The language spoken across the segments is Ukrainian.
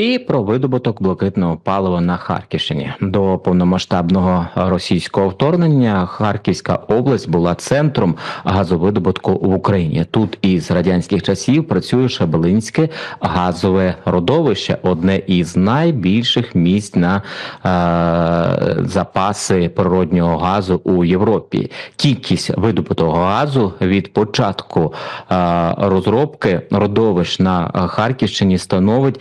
І про видобуток блакитного палива на Харківщині до повномасштабного російського вторгнення Харківська область була центром газовидобутку в Україні. Тут із радянських часів працює Шабелинське газове родовище, одне із найбільших місць на е, запаси природнього газу у Європі. Кількість видобутого газу від початку е, розробки родовищ на Харківщині становить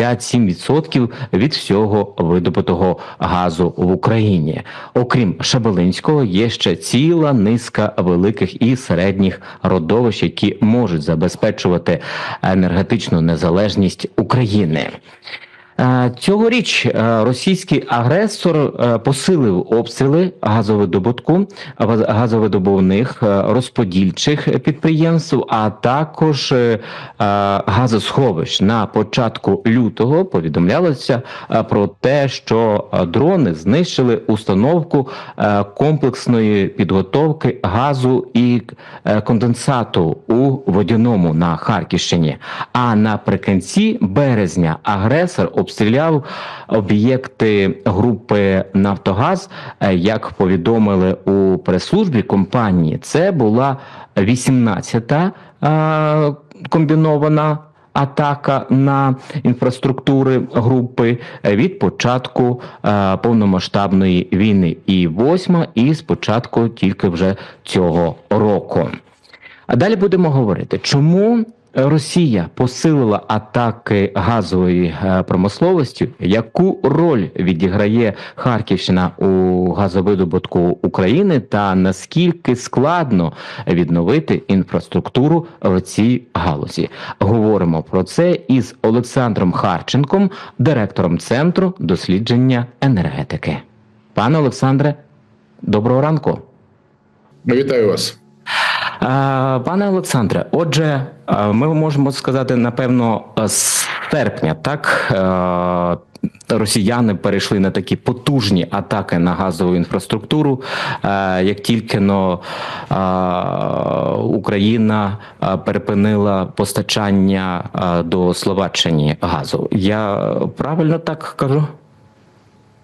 57% від всього видобутого газу в Україні. Окрім Шабелинського, є ще ціла низка великих і середніх родовищ, які можуть забезпечувати енергетичну незалежність України. Е, Цьогоріч е, російський агресор е, посилив обстріли газовидобутку, газ- газовидобувних розподільчих підприємств, а також газосховищ. На початку лютого повідомлялося про те, що дрони знищили установку комплексної підготовки газу і конденсату у водяному на Харківщині. А наприкінці березня агресор обстріляв об'єкти групи Нафтогаз. Е, Як повідомили у прес-службі компанії, це була 18-та е, комбінована. Атака на інфраструктури групи е, від початку повномасштабної війни, і восьма, і спочатку тільки вже цього року. А далі будемо говорити, чому Росія посилила атаки газової е, промисловості, яку роль відіграє Харківщина у газовидобутку України, та наскільки складно відновити інфраструктуру в цій галузі. Говоримо про це із Олександром Харченком, директором центру дослідження енергетики. Пане Олександре, доброго ранку. Вітаю вас. Пане Олександре, отже, ми можемо сказати, напевно, з серпня, так росіяни перейшли на такі потужні атаки на газову інфраструктуру. Як тільки но Україна перепинила постачання до Словаччини газу, я правильно так кажу?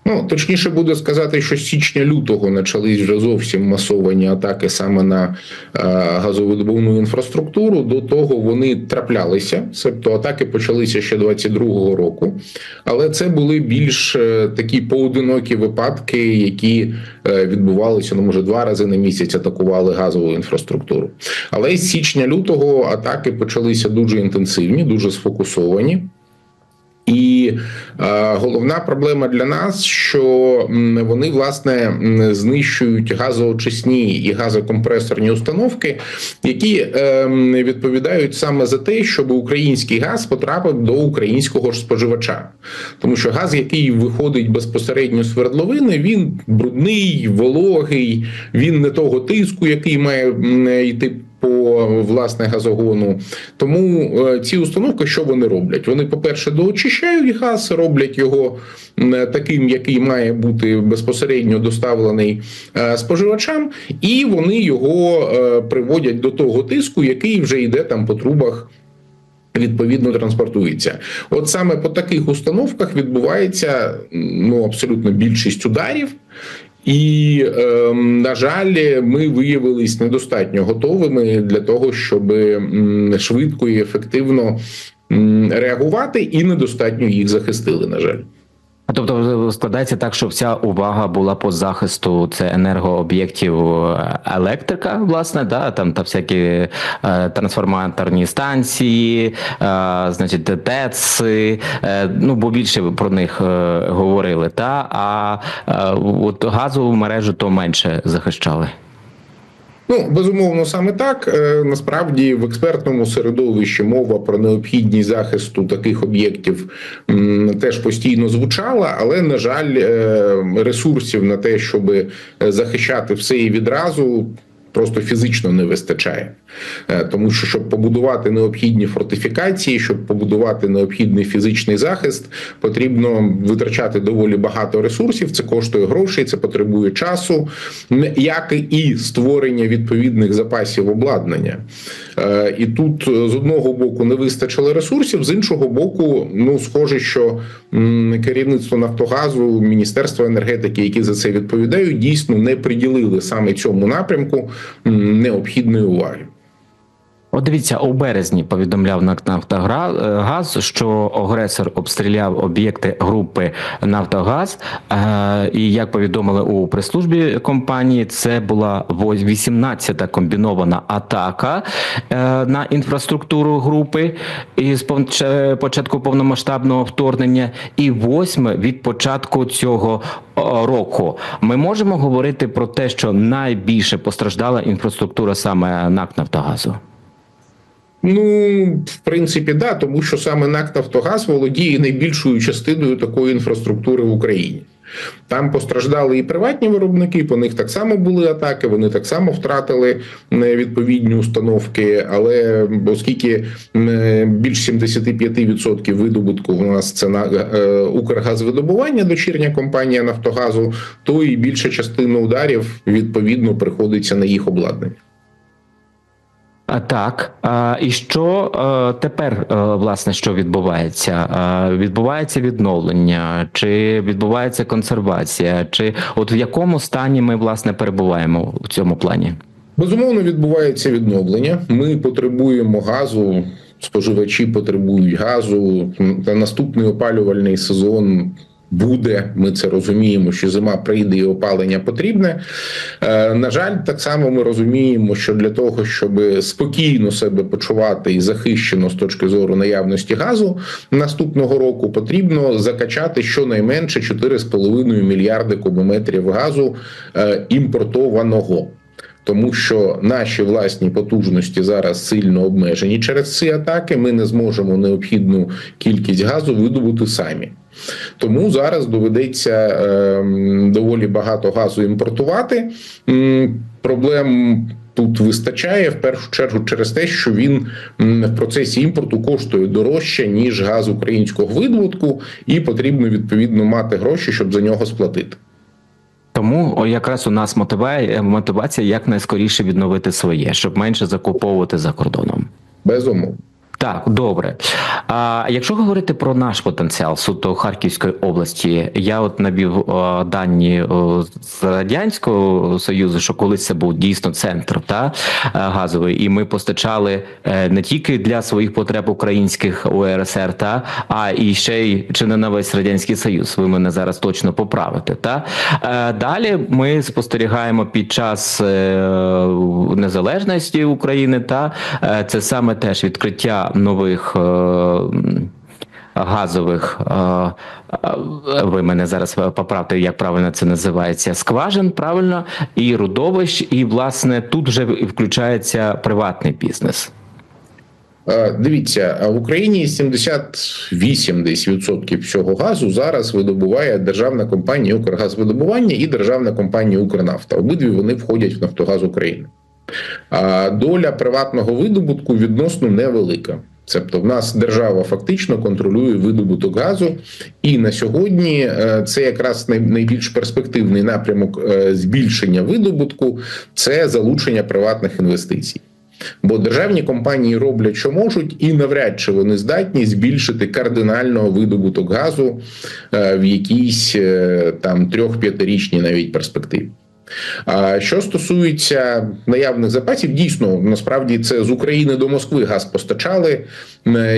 Ну точніше буде сказати, що з січня лютого почались вже зовсім масовані атаки саме на е, газовидобувну інфраструктуру. До того вони траплялися, тобто атаки почалися ще 22-го року, але це були більш е, такі поодинокі випадки, які е, відбувалися ну може два рази на місяць. Атакували газову інфраструктуру. Але з січня лютого атаки почалися дуже інтенсивні, дуже сфокусовані. І е, головна проблема для нас, що вони власне знищують газоочисні і газокомпресорні установки, які е, відповідають саме за те, щоб український газ потрапив до українського ж споживача, тому що газ, який виходить безпосередньо з свердловини, він брудний, вологий, він не того тиску, який має йти по власне газогону. Тому е, ці установки, що вони роблять? Вони, по-перше, доочищають газ, роблять його таким, який має бути безпосередньо доставлений е, споживачам, і вони його е, приводять до того тиску, який вже йде там по трубах. Відповідно транспортується, от саме по таких установках відбувається ну абсолютно більшість ударів, і е, на жаль, ми виявились недостатньо готовими для того, щоб швидко і ефективно реагувати, і недостатньо їх захистили. На жаль. Тобто складається так, що вся увага була по захисту це енергооб'єктів е, електрика, власне, да, там та всякі е, трансформаторні станції, е, значить, ТЕЦ, е, ну бо більше про них е, говорили, та а е, от газову мережу то менше захищали. Ну, безумовно, саме так. Е, Насправді в експертному середовищі мова про необхідність захисту таких об'єктів теж постійно звучала, але на жаль, е, ресурсів на те, щоб захищати все і відразу. Просто фізично не вистачає. Е, Тому що щоб побудувати необхідні фортифікації, щоб побудувати необхідний фізичний захист, потрібно витрачати доволі багато ресурсів. Це коштує грошей, це потребує часу, як і створення відповідних запасів обладнання. Е, І тут е, з одного боку не вистачило ресурсів, з іншого боку, ну схоже, що керівництво Нафтогазу, Міністерство енергетики, які за це відповідають, дійсно не приділили саме цьому напрямку необхідної уваги. От дивіться, у березні повідомляв НАК Нафтогаз, що агресор обстріляв об'єкти групи Нафтогаз. Е, І як повідомили у прес-службі компанії, це була 18-та комбінована атака е, на інфраструктуру групи із початку повномасштабного вторгнення, і восьме від початку цього року. Ми можемо говорити про те, що найбільше постраждала інфраструктура саме НАК Нафтогазу. Ну, в принципі, да, тому що саме НАК Нафтогаз володіє найбільшою частиною такої інфраструктури в Україні. Там постраждали і приватні виробники, по них так само були атаки, вони так само втратили відповідні установки. Але оскільки більш 75% видобутку у нас це на е, Укргазвидобування, дочірня компанія Нафтогазу, то і більша частина ударів відповідно приходиться на їх обладнання. Так, і що е, тепер е, власне що відбувається? Е, Відбувається відновлення, чи відбувається консервація, чи от в якому стані ми власне перебуваємо у цьому плані? Безумовно, відбувається відновлення. Ми потребуємо газу, споживачі потребують газу. Та наступний опалювальний сезон. Буде, ми це розуміємо, що зима прийде і опалення потрібне. Е, на жаль, так само ми розуміємо, що для того, щоб спокійно себе почувати і захищено з точки зору наявності газу наступного року, потрібно закачати щонайменше 4,5 мільярди кубометрів газу е, імпортованого тому що наші власні потужності зараз сильно обмежені через ці атаки. Ми не зможемо необхідну кількість газу видобути самі. Тому зараз доведеться е, доволі багато газу імпортувати. Проблем тут вистачає в першу чергу через те, що він в процесі імпорту коштує дорожче ніж газ українського видобутку, і потрібно відповідно мати гроші, щоб за нього сплатити. Тому о, якраз у нас мотиває мотивація якнайскоріше відновити своє, щоб менше закуповувати за кордоном. Безумовно. Так, добре. А якщо говорити про наш потенціал суто Харківської області, я от навів о, дані о, з радянського союзу, що колись це був дійсно центр та е, газовий, і ми постачали е, не тільки для своїх потреб українських УРСР, та а і ще й чи не на весь радянський союз. Ви мене зараз точно поправите. Та Е, далі ми спостерігаємо під час е, незалежності України, та е, це саме теж відкриття нових. е, Газових, е, е, ви мене зараз поправте, як правильно це називається, скважин, правильно, і родовищ, і власне тут вже включається приватний бізнес. Дивіться, в Україні 78 десь відсотків всього газу зараз видобуває державна компанія Укргазвидобування і державна компанія Укрнафта. Обидві вони входять в Нафтогаз України. Доля приватного видобутку відносно невелика. Тобто, в нас держава фактично контролює видобуток газу, і на сьогодні е, це якраз найбільш перспективний напрямок е, збільшення видобутку це залучення приватних інвестицій. Бо державні компанії роблять, що можуть, і навряд чи вони здатні збільшити кардинально видобуток газу е, в якійсь там трьох-п'ятирічній навіть перспективі. А що стосується наявних запасів, дійсно насправді це з України до Москви газ постачали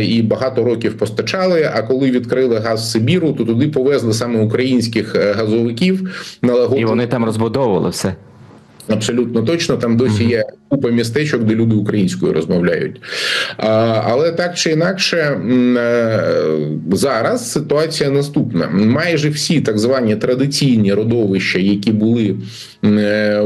і багато років постачали. А коли відкрили газ в Сибіру, то туди повезли саме українських е, газовиків налагодили І вони там розбудовували все. Абсолютно точно, там досі є купа містечок, де люди українською розмовляють. Але так чи інакше, е, зараз ситуація наступна: майже всі так звані традиційні родовища, які були е,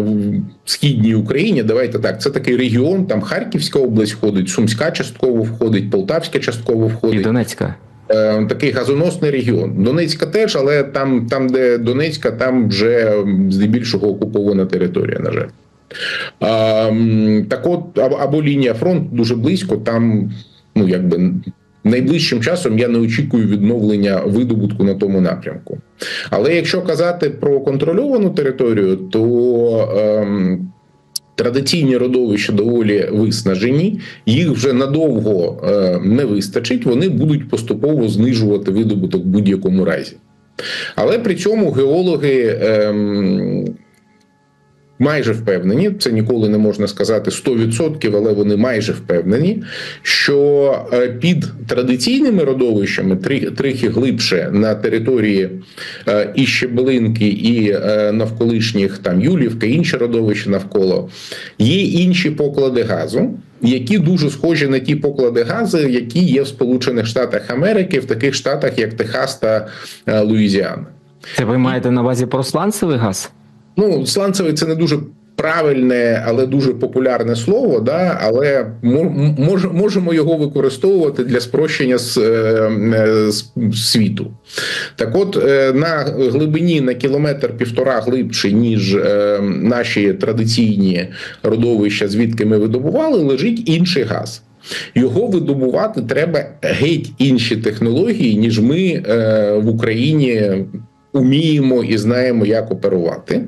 в східній Україні, давайте так, це такий регіон. Там Харківська область входить, Сумська частково входить, Полтавська частково І входить. Донецька. Е, такий газоносний регіон. Донецька теж, але там, там, де Донецька, там вже здебільшого окупована територія, на жаль. Так от, або лінія фронту дуже близько, там, ну якби. Найближчим часом я не очікую відновлення видобутку на тому напрямку. Але якщо казати про контрольовану територію, то ем, традиційні родовища доволі виснажені, їх вже надовго е, не вистачить. Вони будуть поступово знижувати видобуток в будь-якому разі. Але при цьому геологи. Ем, Майже впевнені, це ніколи не можна сказати 100%, але вони майже впевнені, що е, під традиційними родовищами трохи глибше на території е, і Щебелинки, і е, навколишніх там Юлівка, інші родовища навколо, є інші поклади газу, які дуже схожі на ті поклади газу, які є в Сполучених Штатах Америки, в таких штатах, як Техас та Луїзіана. Це ви маєте на увазі про сланцевий газ? Ну, сланцевий це не дуже правильне, але дуже популярне слово. Да? Але мож, можемо його використовувати для спрощення з, е, е, з світу. Так, от е, на глибині на кілометр півтора глибше, ніж наші традиційні родовища, звідки ми видобували, лежить інший газ. Його видобувати треба геть інші технології, ніж ми е, в Україні уміємо і знаємо, як оперувати.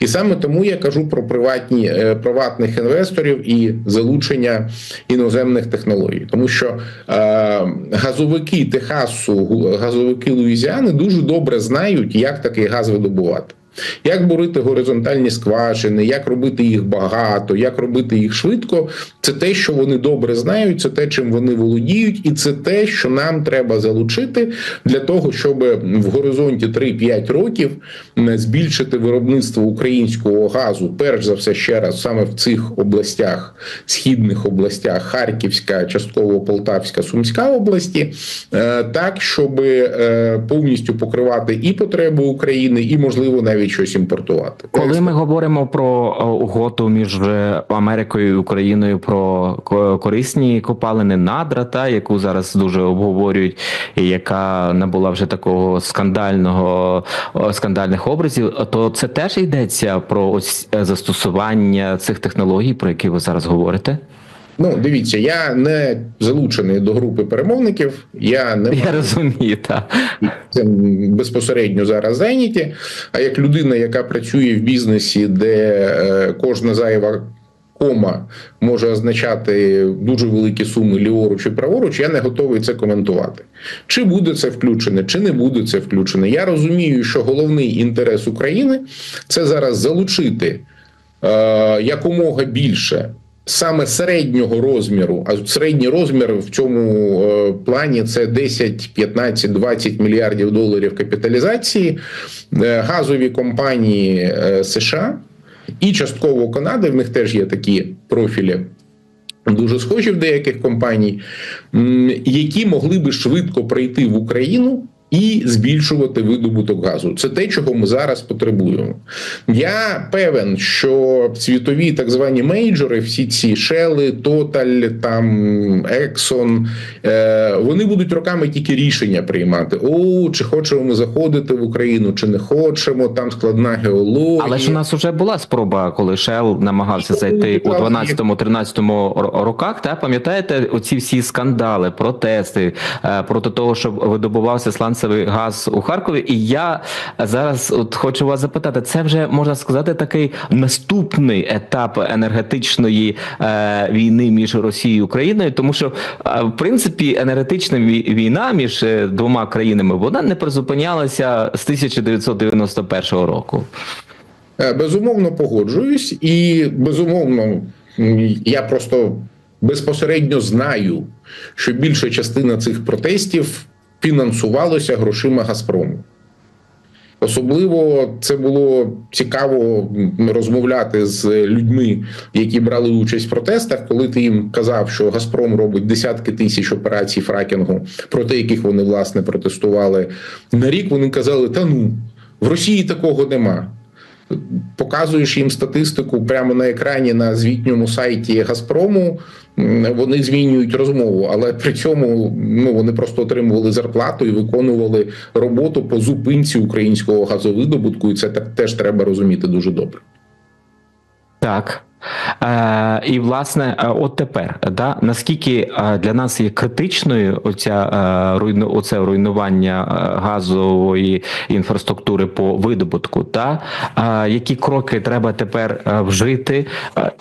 І саме тому я кажу про приватні е, приватних інвесторів і залучення іноземних технологій, тому що е, газовики Техасу, газовики Луїзіани дуже добре знають, як такий газ видобувати. Як бурити горизонтальні скважини, як робити їх багато, як робити їх швидко, це те, що вони добре знають, це те, чим вони володіють, і це те, що нам треба залучити для того, щоб в горизонті 3-5 років збільшити виробництво українського газу, перш за все ще раз саме в цих областях, східних областях, Харківська, частково Полтавська, Сумська області, е, так щоб е, повністю покривати і потреби України, і можливо навіть щось імпортувати. Коли ми говоримо про е, угоду між е, Америкою і Україною про корисні копалини надра, та яку зараз дуже обговорюють, і яка набула вже такого скандального скандальних образів, то це теж йдеться про ось е, застосування цих технологій, про які ви зараз говорите. Ну, дивіться, я не залучений до групи перемовників. Я не Я розумію, так. цим безпосередньо зараз зайняті. А як людина, яка працює в бізнесі, де е, кожна зайва кома може означати дуже великі суми ліворуч і праворуч, я не готовий це коментувати. Чи буде це включене, чи не буде це включене. Я розумію, що головний інтерес України це зараз залучити е, якомога більше. Саме середнього розміру, а середній розмір в цьому е, плані це 10, 15, 20 мільярдів доларів капіталізації, е, газові компанії е, США і частково Канади. В них теж є такі профілі. Дуже схожі в деяких компаній, які могли би швидко прийти в Україну і збільшувати видобуток газу. Це те, чого ми зараз потребуємо. Я певен, що світові так звані мейджори, всі ці Shell, Total, там Exxon, е, вони будуть роками тільки рішення приймати: о, чи хочемо ми заходити в Україну, чи не хочемо. Там складна геологія. Але ж у нас вже була спроба, коли Shell намагався зайти у 12-13 роках. Та пам'ятаєте оці всі скандали, протести е, проти того, щоб видобувався сланцевий газ у Харкові. І я зараз от хочу вас запитати: це вже можна сказати такий наступний етап енергетичної е, війни між Росією і Україною, тому що е, в принципі енергетична війна між е, двома країнами вона не призупинялася з 1991 року. Е, Безумовно погоджуюсь, і безумовно, я просто безпосередньо знаю, що більша частина цих протестів фінансувалося грошима Газпрому. Особливо це було цікаво розмовляти з людьми, які брали участь в протестах, коли ти їм казав, що Газпром робить десятки тисяч операцій фракінгу, проти яких вони власне протестували на рік. Вони казали: та ну в Росії такого нема. Показуєш їм статистику прямо на екрані на звітньому сайті Газпрому. Вони змінюють розмову, але при цьому ну вони просто отримували зарплату і виконували роботу по зупинці українського газовидобутку, і це так теж треба розуміти дуже добре. Так. Е, і власне, е, от тепер, да, наскільки е, для нас є критичною оця руйну, оце руйнування газової інфраструктури по видобутку, та які кроки треба тепер вжити,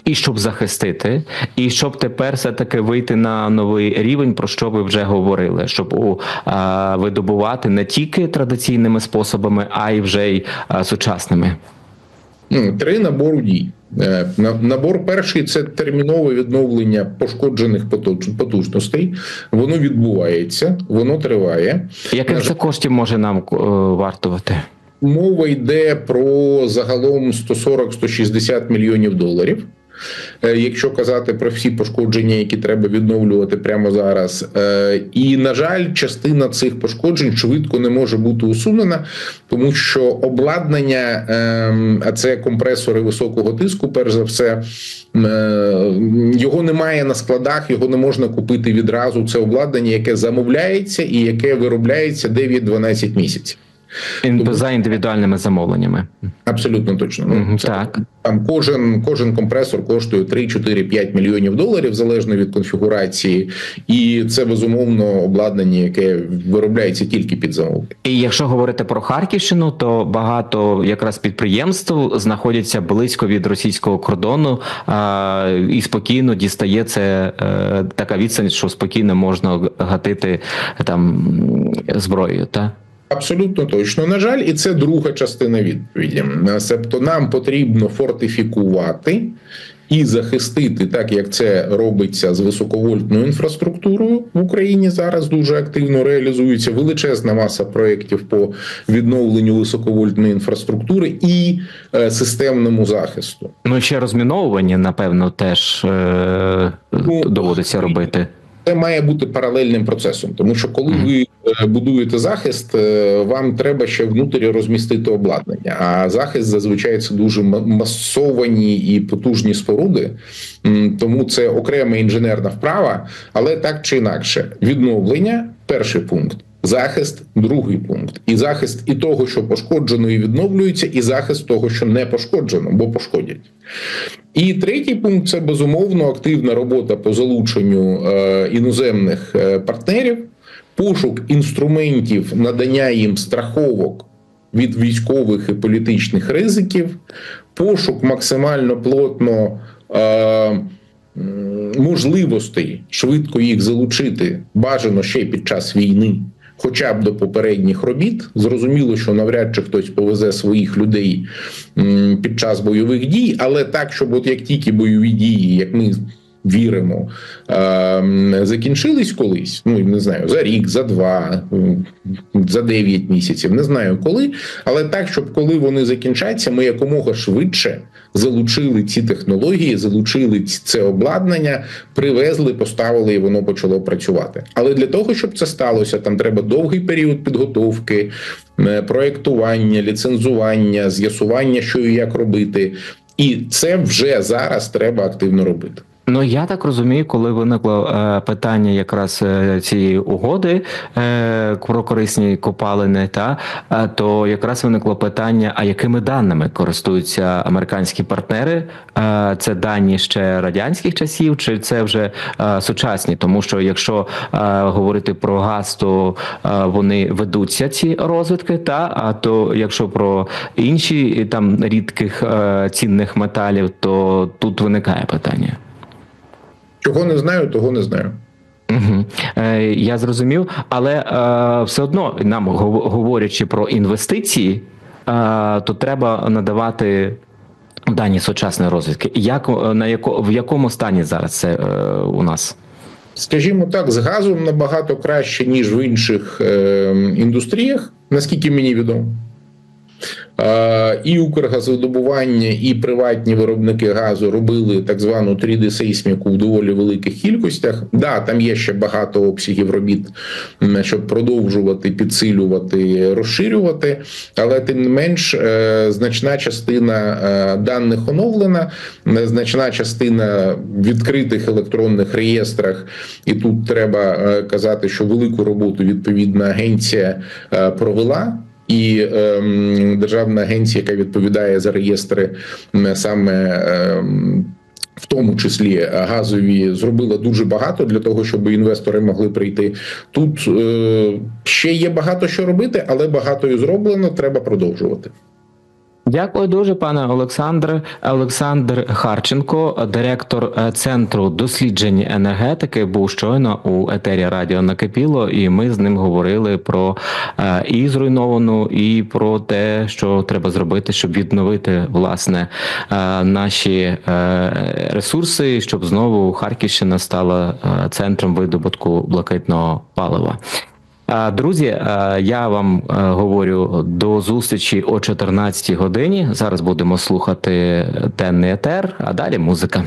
і щоб захистити, і щоб тепер все таки вийти на новий рівень, про що ви вже говорили, щоб у видобувати не тільки традиційними способами, а й вже й сучасними. Ну, Три набору дій. Е, на- Набор перший це термінове відновлення пошкоджених потужностей. Воно відбувається, воно триває. Яких це коштів може нам е, вартувати? Мова йде про загалом 140-160 мільйонів доларів. Е, Якщо казати про всі пошкодження, які треба відновлювати прямо зараз, Е, і на жаль, частина цих пошкоджень швидко не може бути усунена, тому що обладнання, ем, а це компресори високого тиску, перш за все, е, його немає на складах, його не можна купити відразу. Це обладнання, яке замовляється і яке виробляється 9-12 місяців. Ін- За індивідуальними замовленнями. Абсолютно точно. Ну, це Так. Там кожен, кожен компресор коштує 3, 4, 5 мільйонів доларів залежно від конфігурації, і це безумовно обладнання, яке виробляється тільки під замовлення. І якщо говорити про Харківщину, то багато якраз підприємств знаходяться близько від російського кордону а, і спокійно дістає це е, така відстань, що спокійно можна гатити там зброєю. Та? Абсолютно точно. На жаль, і це друга частина відповіді. Себто нам потрібно фортифікувати і захистити, так як це робиться з високовольтною інфраструктурою в Україні. Зараз дуже активно реалізується величезна маса проєктів по відновленню високовольтної інфраструктури і е, системному захисту. Ну ще розміновування, напевно, теж е, Ну, доводиться робити. Це має бути паралельним процесом, тому що коли ви е, будуєте захист, е, вам треба ще внутрі розмістити обладнання. А захист зазвичай це дуже масовані і потужні споруди, тому це окрема інженерна вправа. Але так чи інакше, відновлення перший пункт. Захист другий пункт, і захист і того, що пошкоджено і відновлюється, і захист того, що не пошкоджено, бо пошкодять. І третій пункт це безумовно активна робота по залученню е, іноземних е, партнерів, пошук інструментів надання їм страховок від військових і політичних ризиків, пошук максимально плотно. Е, Можливостей швидко їх залучити бажано ще під час війни, хоча б до попередніх робіт. Зрозуміло, що навряд чи хтось повезе своїх людей під час бойових дій, але так, щоб от як тільки бойові дії, як ми віримо, ем, закінчились колись, ну не знаю, за рік, за два, за дев'ять місяців, не знаю коли, але так, щоб коли вони закінчаться, ми якомога швидше залучили ці технології, залучили це обладнання, привезли, поставили, і воно почало працювати. Але для того, щоб це сталося, там треба довгий період підготовки, проектування, ліцензування, з'ясування, що і як робити. І це вже зараз треба активно робити. Ну я так розумію, коли виникло е, питання якраз е, цієї угоди е, про корисні копалини, та е, то якраз виникло питання: а якими даними користуються американські партнери? Е, це дані ще радянських часів, чи це вже е, сучасні? Тому що якщо е, говорити про газ, то е, вони ведуться ці розвитки, та а то якщо про інші там рідких е, цінних металів, то тут виникає питання. Чого не знаю, того не знаю. Угу. Е, я зрозумів, але е, все одно нам говорячи про інвестиції, е, то треба надавати дані сучасної розвідки. Як е, на яко, в якому стані зараз це е, у нас? Скажімо так, з газом набагато краще, ніж в інших е, індустріях, наскільки мені відомо. Е, І Укргазвидобування, і приватні виробники газу робили так звану 3D-сейсміку в доволі великих кількостях. Да, там є ще багато обсягів робіт, щоб продовжувати, підсилювати, розширювати, але тим не менш, е, значна частина е, даних оновлена, значна частина відкритих електронних реєстрах, і тут треба казати, що велику роботу відповідна агенція провела. І ем, державна агенція, яка відповідає за реєстри саме ем, в тому числі газові, зробила дуже багато для того, щоб інвестори могли прийти. Тут е, ще є багато що робити, але багато і зроблено. Треба продовжувати. Дякую дуже, пане Олександре. Олександр Харченко, директор е, центру досліджень енергетики, був щойно у етері Радіо Накипіло, і ми з ним говорили про е, і зруйновану, і про те, що треба зробити, щоб відновити власне е, наші ресурси, щоб знову Харківщина стала центром видобутку блакитного палива. Друзі, я вам говорю до зустрічі о 14 годині. Зараз будемо слухати денний етер, а далі музика.